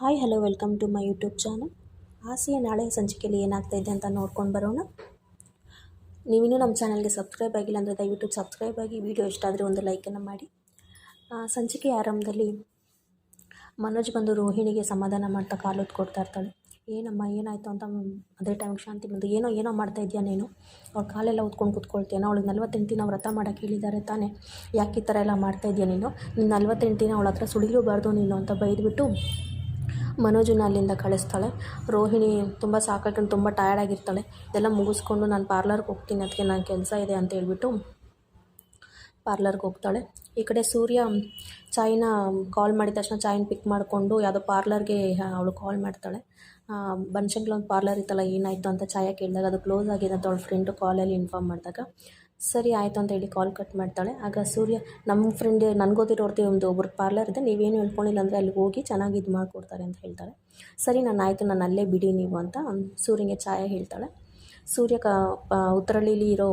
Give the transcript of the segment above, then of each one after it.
Hi hello welcome to my YouTube channel ಆಸೆಯ ನಾಳೆ ಸಂಚಿಕೆಯಲ್ಲಿ ಏನಾಗ್ತಾಯಿದೆ ಅಂತ ನೋಡ್ಕೊಂಡು ಬರೋಣ. ನೀವಿನ್ನೂ ನಮ್ಮ ಚಾನಲ್ಗೆ ಸಬ್ಸ್ಕ್ರೈಬ್ ಆಗಿಲ್ಲ ಅಂದರೆ ದಯವಿಟ್ಟು ಸಬ್ಸ್ಕ್ರೈಬ್ ಆಗಿ ವಿಡಿಯೋ ಇಷ್ಟ ಆದರೆ ಒಂದು ಲೈಕನ್ನು ಮಾಡಿ. ಸಂಚಿಕೆ ಆರಂಭದಲ್ಲಿ ಮನೋಜ್ ಬಂದು ರೋಹಿಣಿಗೆ ಸಮಾಧಾನ ಮಾಡ್ತಾ ಕಾಲು ಕೊಡ್ತಾ ಇರ್ತಾಳೆ. ಏನಮ್ಮ, ಏನಾಯಿತು ಅಂತ ಅದೇ ಟೈಮಿಗೆ ಶಾಂತಿ ಬಂದು, ಏನೋ ಏನೋ ಮಾಡ್ತಾ ಇದೆಯಾ ನೀನು? ಅವ್ಳ ಕಾಲೆಲ್ಲ ಉತ್ಕೊಂಡು ಕೂತ್ಕೊಳ್ತೀಯ? ಅವಳಿಗೆ ನಲ್ವತ್ತೆಂಟು ದಿನ ವ್ರತ ಮಾಡೋಕ್ಕೆ ಹೇಳಿದ್ದಾರೆ ತಾನೇ. ಯಾಕೆ ಈ ಥರ ಎಲ್ಲ ಮಾಡ್ತಾ ಇದೆಯಾ ನೀನು? ನೀನು ನಲ್ವತ್ತೆಂಟು ದಿನ ಅವಳ ಹತ್ರ ಸುಳಿಲೂಬಾರ್ದು ನೀನು ಅಂತ ಬೈದ್ಬಿಟ್ಟು ಮನೋಜನ್ನ ಅಲ್ಲಿಂದ ಕಳಿಸ್ತಾಳೆ. ರೋಹಿಣಿ ತುಂಬ ಸಾಕಾಕೊಂಡು ತುಂಬ ಟಯರ್ಡ್ ಆಗಿರ್ತಾಳೆ. ಇದೆಲ್ಲ ಮುಗಿಸ್ಕೊಂಡು ನಾನು ಪಾರ್ಲರ್ಗೆ ಹೋಗ್ತೀನಿ ಅದಕ್ಕೆ ನಾನು ಕೆಲಸ ಇದೆ ಅಂತ ಹೇಳ್ಬಿಟ್ಟು ಪಾರ್ಲರ್ಗೆ ಹೋಗ್ತಾಳೆ. ಈ ಕಡೆ ಸೂರ್ಯ ಚಾಯ್ನ ಕಾಲ್ ಮಾಡಿದ ತಕ್ಷಣ ಚಾಯ್ನ ಪಿಕ್ ಮಾಡಿಕೊಂಡು ಯಾವುದೋ ಪಾರ್ಲರ್ಗೆ ಅವಳು ಕಾಲ್ ಮಾಡ್ತಾಳೆ. ಬನ್ಶಂಕ್ಲೊಂದು ಪಾರ್ಲರ್ ಇತ್ತಲ್ಲ, ಏನಾಯಿತು ಅಂತ ಚಾಯ ಕೇಳಿದಾಗ ಅದು ಕ್ಲೋಸ್ ಆಗಿದೆ ಅಂತ ಅವಳ ಫ್ರೆಂಡು ಕಾಲಲ್ಲಿ ಇನ್ಫಾರ್ಮ್ ಮಾಡಿದಾಗ. ಸರಿ, ಆಯಿತು ಅಂತ ಹೇಳಿ ಕಾಲ್ ಕಟ್ ಮಾಡ್ತಾಳೆ. ಆಗ ಸೂರ್ಯ ನಮ್ಮ ಫ್ರೆಂಡ್ ನನಗೊತ್ತಿರೋರ್ತಿ ಒಂದು ಒಬ್ರು ಪಾರ್ಲರ್ ಇದೆ, ನೀವೇನು ಹೇಳ್ಕೊಂಡಿಲ್ಲ ಅಂದರೆ ಅಲ್ಲಿಗೆ ಹೋಗಿ ಚೆನ್ನಾಗಿ ಇದು ಮಾಡಿಕೊಡ್ತಾರೆ ಅಂತ ಹೇಳ್ತಾಳೆ. ಸರಿ, ನಾನು ಆಯಿತು, ನಾನು ಅಲ್ಲೇ ಬಿಡಿ ನೀವು ಅಂತ ಸೂರ್ಯನಿಗೆ ಛಾಯ ಹೇಳ್ತಾಳೆ. ಸೂರ್ಯ ಕ ಉತ್ತರಳ್ಳಿಲಿ ಇರೋ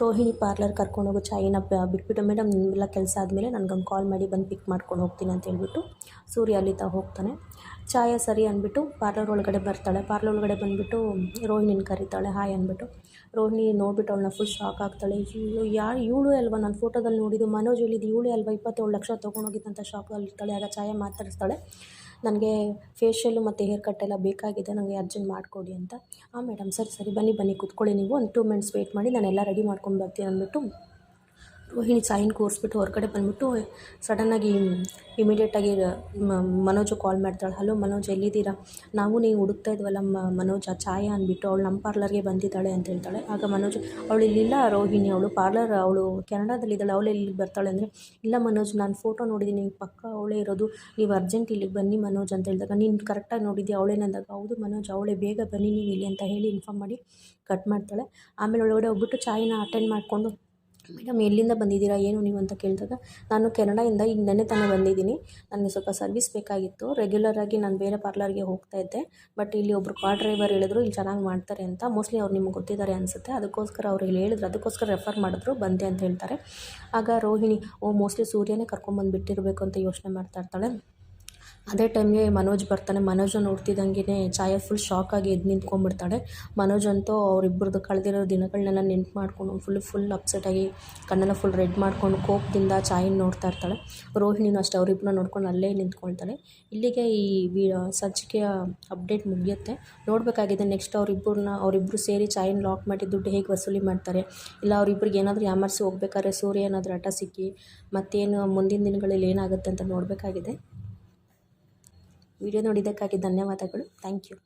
ರೋಹಿಣಿ ಪಾರ್ಲರ್ ಕರ್ಕೊಂಡೋಗೋ ಚಾಯಿನ ಬಿಟ್ಬಿಟ್ಟು ಮೇಡಮ್ ನಿಮ್ಮೆಲ್ಲ ಕೆಲಸ ಆದಮೇಲೆ ನನಗೊಂದು ಕಾಲ್ ಮಾಡಿ ಬಂದು ಪಿಕ್ ಮಾಡ್ಕೊಂಡು ಹೋಗ್ತೀನಿ ಅಂತ ಹೇಳ್ಬಿಟ್ಟು ಸೂರ್ಯ ಅಲಿತಾ ಹೋಗ್ತಾನೆ. ಚಾಯ ಸರಿ ಅಂದ್ಬಿಟ್ಟು ಪಾರ್ಲರ್ ಒಳಗಡೆ ಬರ್ತಾಳೆ. ಪಾರ್ಲರ್ ಒಳಗಡೆ ಬಂದುಬಿಟ್ಟು ರೋಹಿಣಿನ ಕರೀತಾಳೆ. ಹಾಯ್ ಅಂದ್ಬಿಟ್ಟು ರೋಹಿಣಿ ನೋಡ್ಬಿಟ್ಟು ಅವಳನ್ನ ಫುಲ್ ಶಾಕ್ ಆಗ್ತಾಳೆ. ಇವಳು ಯಾ ಇವಳು ಅಲ್ವಾ? ನಾನು ಫೋಟೋದಲ್ಲಿ ನೋಡಿದ್ದು ಮನೋಜ್ ಹೇಳಿದ್ದು ಇವಳೇ ಅಲ್ವಾ? ಇಪ್ಪತ್ತೇಳು ಲಕ್ಷ ತೊಗೊಂಡೋಗಿದ್ದಂಥ ಇರ್ತಾಳೆ ಆಗ ಚಾಯ ಮಾತಾಡಿಸ್ತಾಳೆ. ನನಗೆ ಫೇಶಿಯಲ್ಲು ಮತ್ತು ಹೇರ್ ಕಟ್ ಎಲ್ಲ ಬೇಕಾಗಿದೆ ನನಗೆ ಅರ್ಜೆಂಟ್ ಮಾಡಿಕೊಡಿ ಅಂತ. ಹಾಂ ಮೇಡಮ್ ಸರಿ ಸರಿ, ಬನ್ನಿ ಬನ್ನಿ, ಕೂತ್ಕೊಳ್ಳಿ ನೀವು. ಒಂದು ಟು ಮಿನಿಟ್ಸ್ ವೇಟ್ ಮಾಡಿ, ನಾನೆಲ್ಲ ರೆಡಿ ಮಾಡ್ಕೊಂಡು ಬರ್ತೀನಿ ಅಂದ್ಬಿಟ್ಟು ರೋಹಿಣಿ ಸಾಯಿನ ಕೂರಿಸ್ಬಿಟ್ಟು ಹೊರಗಡೆ ಬಂದ್ಬಿಟ್ಟು ಸಡನ್ನಾಗಿ ಇಮಿಡಿಯೇಟಾಗಿ ಮನೋಜು ಕಾಲ್ ಮಾಡ್ತಾಳೆ. ಹಲೋ ಮನೋಜ್, ಎಲ್ಲಿದ್ದೀರಾ? ನಾವು ನೀವು ಹುಡುಕ್ತಾ ಇದ್ವಲ್ಲ ಮನೋಜ ಛಾಯಾ ಅಂದ್ಬಿಟ್ಟು ಅವಳು ನಮ್ಮ ಪಾರ್ಲರ್ಗೆ ಬಂದಿದ್ದಾಳೆ ಅಂತ ಹೇಳ್ತಾಳೆ. ಆಗ ಮನೋಜ್, ಅವಳು ಇಲ್ಲಿಲ್ಲ ರೋಹಿಣಿ, ಅವಳು ಪಾರ್ಲರ್ ಅವಳು ಕೆನಡಾದಲ್ಲಿದ್ದಾಳೆ ಅವಳು ಇಲ್ಲಿಗೆ ಬರ್ತಾಳೆ ಅಂದರೆ, ಇಲ್ಲ ಮನೋಜ್, ನಾನು ಫೋಟೋ ನೋಡಿದ್ದೀನಿ. ಪಕ್ಕ ಅವಳೇ ಇರೋದು. ನೀವು ಅರ್ಜೆಂಟ್ ಇಲ್ಲಿಗೆ ಬನ್ನಿ ಮನೋಜ್ ಅಂತ ಹೇಳಿದಾಗ, ನೀನು ಕರೆಕ್ಟಾಗಿ ನೋಡಿದ್ದೆ ಅವಳೇನಂದಾಗ ಹೌದು ಮನೋಜ್, ಅವಳೇ ಬೇಗ ಬನ್ನಿ ನೀವು ಇಲ್ಲಿ ಅಂತ ಹೇಳಿ ಇನ್ಫಾರ್ಮ್ ಮಾಡಿ ಕಟ್ ಮಾಡ್ತಾಳೆ. ಆಮೇಲೆ ಒಳಗಡೆ ಹೋಗ್ಬಿಟ್ಟು ಚಾಯ್ನ ಅಟೆಂಡ್ ಮಾಡಿಕೊಂಡು ಮೇಡಮ್, ಎಲ್ಲಿಂದ ಬಂದಿದ್ದೀರಾ, ಏನು ನೀವು ಅಂತ ಕೇಳಿದಾಗ, ನಾನು ಕೆನಡಾಯಿಂದ ಈಗ ನೆನ್ನೆ ತಾನೇ ಬಂದಿದ್ದೀನಿ. ನನಗೆ ಸ್ವಲ್ಪ ಸರ್ವಿಸ್ ಬೇಕಾಗಿತ್ತು. ರೆಗ್ಯುಲರಾಗಿ ನಾನು ಬೇರೆ ಪಾರ್ಲರ್ಗೆ ಹೋಗ್ತಾ ಇದ್ದೆ. ಬಟ್ ಇಲ್ಲಿ ಒಬ್ಬರು ಕಾರ್ ಡ್ರೈವರ್ ಹೇಳಿದ್ರು, ಇಲ್ಲಿ ಚೆನ್ನಾಗಿ ಮಾಡ್ತಾರೆ ಅಂತ. ಮೋಸ್ಟ್ಲಿ ಅವ್ರು ನಿಮ್ಗೆ ಗೊತ್ತಿದ್ದಾರೆ ಅನಿಸುತ್ತೆ. ಅದಕ್ಕೋಸ್ಕರ ಅವ್ರು ಇಲ್ಲಿ ಹೇಳಿದ್ರು. ಅದಕ್ಕೋಸ್ಕರ ರೆಫರ್ ಮಾಡಿದ್ರು, ಬಂದೆ ಅಂತ ಹೇಳ್ತಾರೆ. ಆಗ ರೋಹಿಣಿ, ಓ ಮೋಸ್ಟ್ಲಿ ಸೂರ್ಯನೇ ಕರ್ಕೊಂಬಂದು ಬಿಟ್ಟಿರಬೇಕು ಅಂತ ಯೋಚನೆ ಮಾಡ್ತಾ ಇರ್ತಾಳೆ. ಅದೇ ಟೈಮ್ಗೆ ಮನೋಜ್ ಬರ್ತಾನೆ. ಮನೋಜ್ ನೋಡ್ತಿದ್ದಂಗೆ ಛಾಯಾ ಫುಲ್ ಶಾಕಾಗಿ ಎದ್ದು ನಿಂತ್ಕೊಂಡ್ಬಿಡ್ತಾಳೆ. ಮನೋಜ್ ಅಂತೂ ಅವರಿಬ್ಬರದ್ದು ಕಳೆದಿರೋ ದಿನಗಳನ್ನೆಲ್ಲ ನೆನ್ಪು ಮಾಡ್ಕೊಂಡು ಫುಲ್ ಫುಲ್ ಅಪ್ಸೆಟ್ ಆಗಿ ಕಣ್ಣೆಲ್ಲ ಫುಲ್ ರೆಡ್ ಮಾಡ್ಕೊಂಡು ಕೋಪದಿಂದ ಚಾಯಿನ ನೋಡ್ತಾ ಇರ್ತಾಳೆ. ರೋಹಿಣಿನೂ ಅಷ್ಟೇ ಅವರಿಬ್ಬರನ್ನ ನೋಡ್ಕೊಂಡು ಅಲ್ಲೇ ನಿಂತ್ಕೊಳ್ತಾಳೆ. ಇಲ್ಲಿಗೆ ಈ ವಿ, ಸಂಚಿಕೆಯ ಅಪ್ಡೇಟ್ ಮುಗಿಯುತ್ತೆ. ನೋಡಬೇಕಾಗಿದೆ ನೆಕ್ಸ್ಟ್ ಅವರಿಬ್ಬರನ್ನ ಅವರಿಬ್ಬರು ಸೇರಿ ಚಾಯಿನ ಲಾಕ್ ಮಾಡಿ ದುಡ್ಡು ಹೇಗೆ ವಸೂಲಿ ಮಾಡ್ತಾರೆ. ಇಲ್ಲ ಅವರಿಬ್ಬರಿಗೆ ಏನಾದರೂ ಯಾಮರ್ಸಿ ಹೋಗ್ಬೇಕಾದ್ರೆ ಸೂರ್ಯ ಏನಾದರೂ ಹಠ ಸಿಕ್ಕಿ ಮತ್ತೇನು ಮುಂದಿನ ದಿನಗಳಲ್ಲಿ ಏನಾಗುತ್ತೆ ಅಂತ ನೋಡಬೇಕಾಗಿದೆ. ವಿಡಿಯೋ ನೋಡಿದ್ದಕ್ಕಾಗಿ ಧನ್ಯವಾದಗಳು. Thank you.